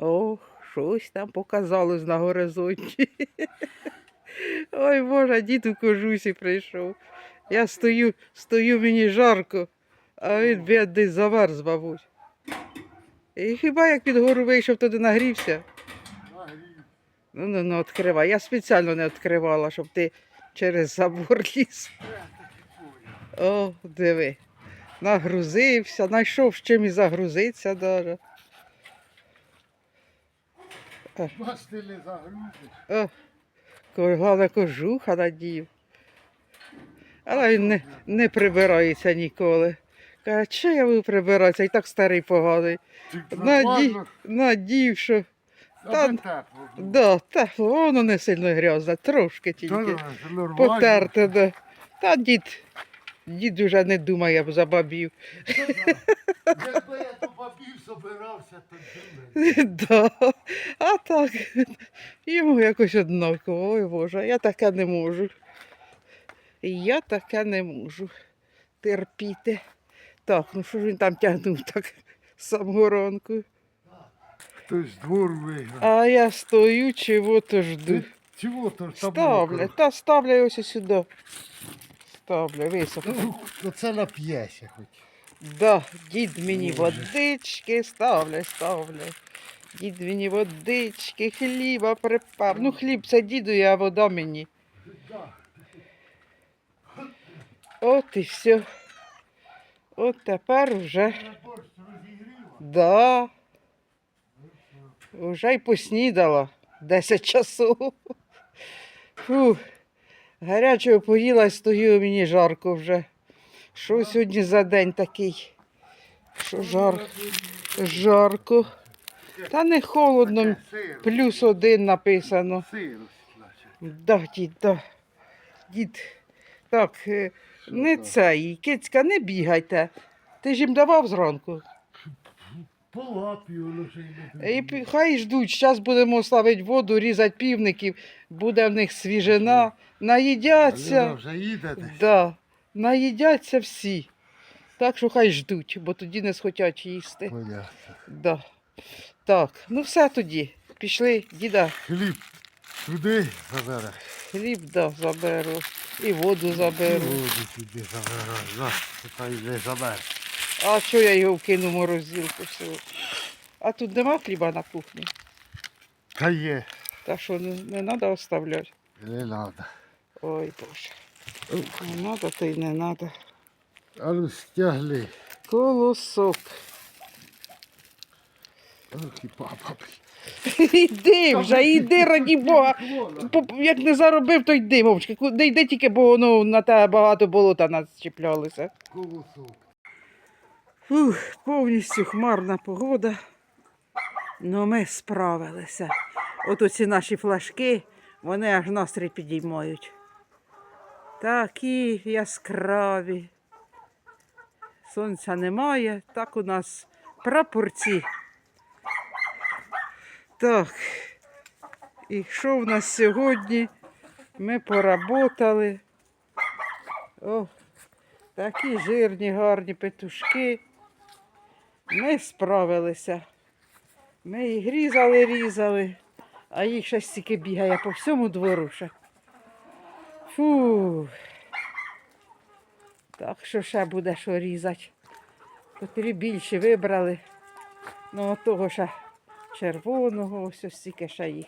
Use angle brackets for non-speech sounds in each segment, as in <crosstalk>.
О, щось там показалось на горизонті. <laughs> Ой Боже, дід у кожусі прийшов. Я стою, стою, мені жарко, а він бідний замерз, мабуть. І хіба як під гору вийшов, туди нагрівся? Ну, ну, ну, відкривай. Я спеціально не відкривала, щоб ти через забор <laughs> ліз. О, диви. Нагрузився, знайшов з чим і загрузитися даже. Вас ти не загрузиш. Головне кожуха надів. Але він не, не прибирається ніколи. Каже, чи я буду прибиратися, і так старий поганий. Надів, надів, що. Та- тепло. Да, тепло, воно не сильно грязне, трошки тільки. Потерте, да. Та дід, дід уже не думає за бабів. Якби я до бабів собирався, то думаю. <laughs> Так, <laughs> йому якось однаково, ой Боже, я таке не можу. Я таке не можу терпіти. Так, ну що ж він там тягнув так з самого ранку. Хтось двор виграв. А я стою, чого-то жду. Чого то ж Ставлю, та ставлю ось сюди. Ставлю, високо. Ну, ну це нап'єся хоч. Да, дід мені Боже. водички ставляй, ставляй. Дід мені водички, хліба припав. Ну, хліб це діду, а вода мені. От і все. От тепер вже. Да. Уже й поснідала. 10 часов. Фу. Гарячого поїла стою, мені жарко вже. Що сьогодні за день такий? Що жар... жарко. Та не холодно, плюс один написано. Да, дід, да. Дід. Так, е, не цей, кицька, не бігайте. Ти ж їм давав зранку. Не І хай ждуть, зараз будемо ставити воду, різати півників, буде в них свіжина, наїдяться. вже. Да, наїдяться всі. Так що хай ждуть, бо тоді не схотять їсти. Да. Так, ну все тоді. Пішли, діда, Хліб туди забере. хліб да, заберу і воду заберу. Воду туди забере. На, хай не забере. А що я його вкину в морозилку всього? А тут нема хліба на кухні. Та є. Та що, не, не треба оставляти? Не треба. Ой Боже. Не треба, то й не треба. А ну стягли. Колосок. Ох і папа. Іди вже, іди, раді Бога. Як не заробив, то йди, мовчки. Куди йди тільки, бо воно на тебе багато болота начіплялися. Колосок. Фух, повністю хмарна погода. Ну ми справилися. От оці наші флажки, вони аж настрій підіймають. Такі яскраві. Сонця немає, так у нас прапорці. Так. І що в нас сьогодні? Ми поработали. О, такі жирні, гарні петушки. Ми справилися. Ми їх різали, різали, а їх ще стільки бігає по всьому двору ще. Фу. Так що ще буде що різати. Котрі більше вибрали. Ну, того ще червоного, ось ось стільки ще їх.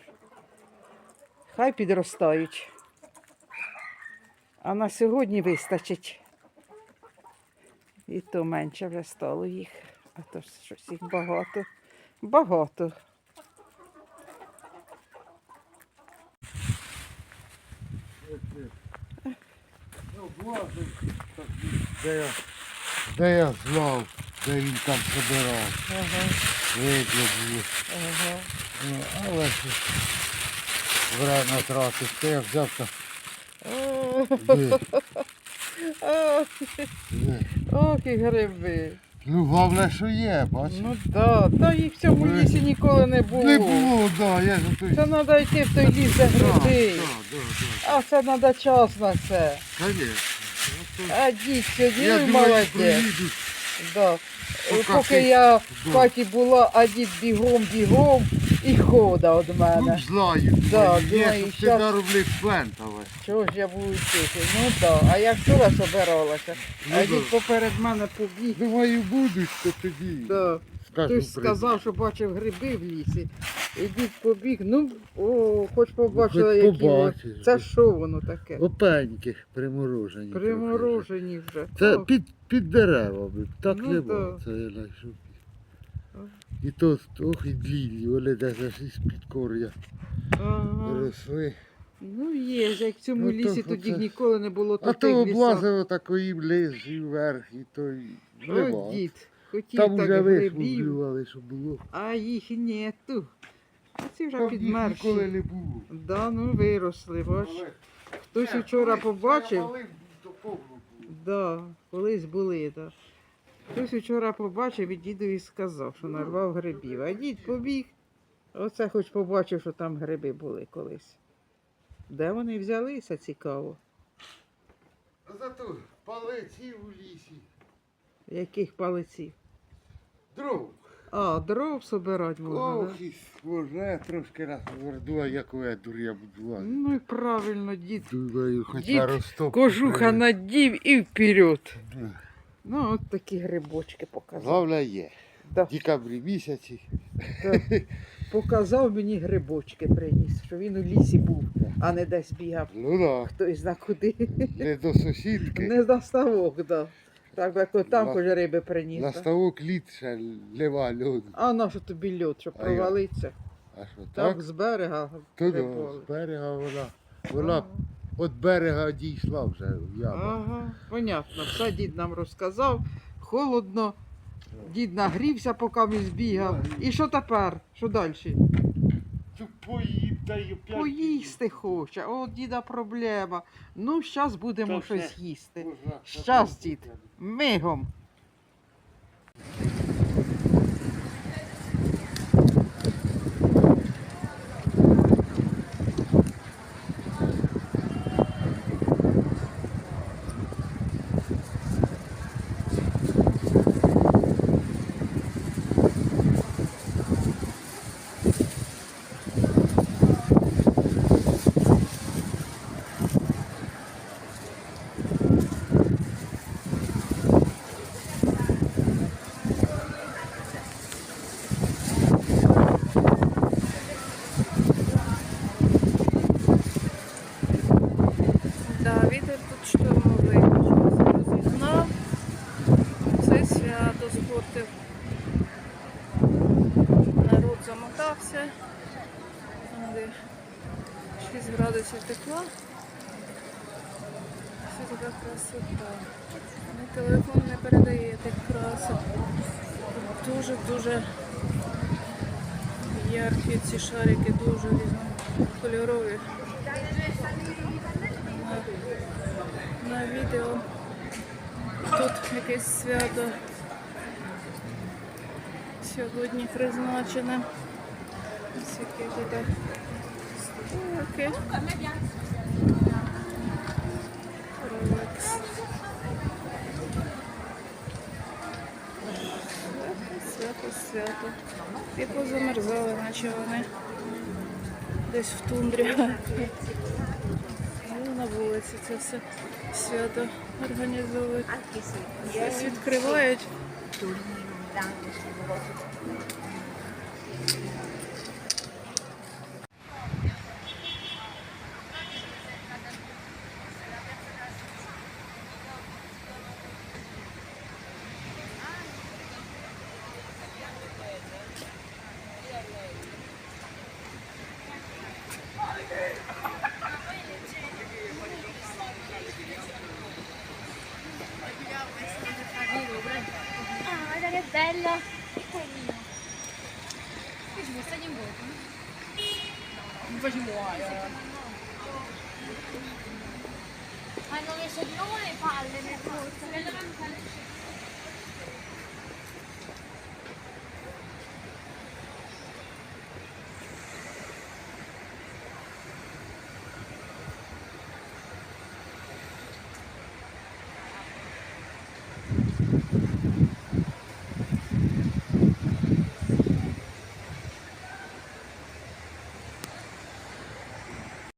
Хай підростають. А на сьогодні вистачить. І то менше вже стало їх. А то щось їх багато. Багато. Де я, де я знав, де він там собирав. Ага, ага. Ну, але ж время тратив. Ти як взяв, то О, ви. Ох, і гриби. Ну, головне, що є, бачиш. Ну да, та їх в цьому Ви- лісі ніколи не було. Не було, да, я ж той. Це треба йти в той ліс, де гриби. А це треба час на це. Конечно. А дід сьогодні Я думаю, молодець. Да. Е, Поки я в хаті була, а дід бігом, бігом і хода від Ну, мене. знаю, Да, є, думаю, щоб ти щас-. Чого ж я буду вчити? Ну так, а я вчора собиралася, Ну, а да. дід поперед мене побіг. Думаю, будуть, то тоді. Да. Скажу, Хтось сказав, що бачив гриби в лісі. І дід побіг, ну, о, хоч побачила, Хоч які вони. побачиш, Це що воно таке? Опеньки приморожені. трохи. Приморожені вже. Це О, під, під деревами, так Ну, нема, да. це я знайшов. І то, ох, і длінні, вони десь аж із-під корня Ага. росли. Ну є, ж, як в цьому Ну, лісі то тоді оце- ніколи не було А таких то лісах. облазило такої вниз і вверх, і то й нема. О, дід, хотів Там так уже грибів, що було. а їх нету. Ці вже ніколи не було. Да, ну виросли, бач. Хтось вчора побачив. Да, колись були, да. Хтось вчора побачив і дідові сказав, що нарвав грибів. А дід побіг. Оце хоч побачив, що там гриби були колись. Де вони взялися, цікаво. Зато палиці у лісі. Яких палиців? Дров. А, дров собирати можна, Ох, да? може, я трошки раз верду, яку я дур'я буду. Ну і правильно, дід. Думаю, хоча Дід розтоп. Кожуха надів і вперед. Да. Ну, от такі грибочки показав. Головне є. Да, декабрі місяці. да. Показав мені грибочки приніс, що він у лісі був, а не десь бігав. Ну да, Хтось зна куди. не до сусідки. Не на ставок, да. Так як от там На- хоч риби приніс. На ставок лід ще лева льоду. А на що тобі льот, щоб А я- провалиться? А що Так, так? з берега То з берега вона. Вона від берега дійшла вже в яму. Ага, понятно. Все дід нам розказав. Холодно. Дід нагрівся, поки ми збігав. І що тепер? Що далі? Цю поїм та й опять. Поїсти хоче. О, діда проблема. Ну, зараз будемо Та щось їсти. Щас, дід. மேகம் Дуже-дуже яркі ці шарики, дуже різнокольорові. на, відео. Тут якесь свято сьогодні призначене. Ось які тут столики. Ролекс. Свято, свято. І позамерзали, наче вони десь в тундрі. Ну, на вулиці це все свято організовують. Щось відкривають. è bello e carino. qui ci può stare in bocca. Non poi ci muoio. Hanno messo di nuovo le palle nel corso.